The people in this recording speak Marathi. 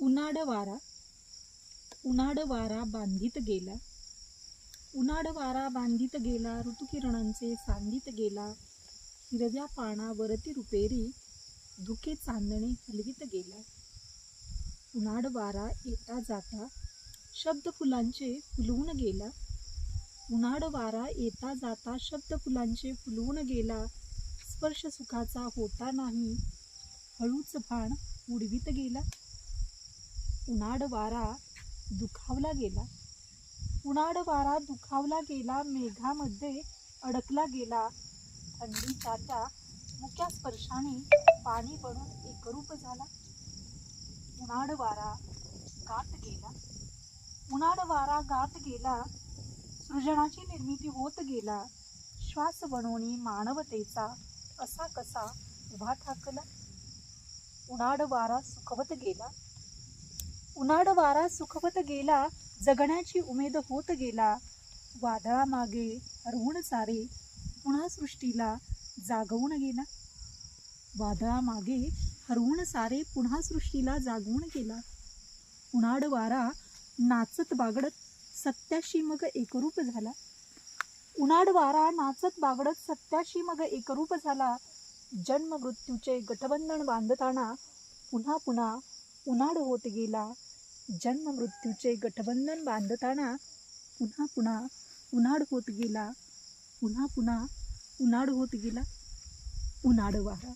उन्हाड वारा उन्हाड वारा बांधित गेला. उन्हाड वारा बांधित गेला ऋतुकिरणांचे सांधित गेला. हिरव्या पानावरती रुपेरी धुके चांदणे हलवीत गेला. उन्हाड वारा येता जाता शब्द फुलांचे फुलवून गेला. उन्हाड वारा येता जाता शब्द फुलांचे फुलवून गेला. स्पर्श सुखाचा होता नाही हळूच भाण उडवीत गेला. उन्हाड वारा दुखावला गेला. उन्हाड वारा दुखावला गेला मेघामध्ये अडकला गेला. थंडीच्या त्या मुख्या स्पर्शाने पाणी बनून एकरूप झाला. उन्हाड वारा गात गेला. उन्हाड वारा गात गेला. सृजनाची निर्मिती होत गेला. श्वास बनवणी मानवतेचा असा कसा उभा ठाकला. उन्हाड वारा सुखवत गेला. उन्हाड वारा सुखवत गेला जगण्याची उमेद होत गेला. वादळामागे ऋण सारे पुन्हा सृष्टीला जागवून गेला. वादळामागे हरवून सारे पुन्हा सृष्टीला जागवून गेला. उन्हाड वारा नाचत बागडत सत्याशी मग एकरूप झाला. उन्हाड वारा नाचत बागडत सत्याशी मग एकरूप झाला. जन्म मृत्यूचे गठबंधन बांधताना पुन्हा पुन्हा उन्हाड होत गेला. जन्म मृत्यूचे गठबंधन बांधताना पुन्हा पुन्हा उन्हाड होत गेला. पुन्हा पुन्हा उन्हाड होत गेला. उन्हाड वारा.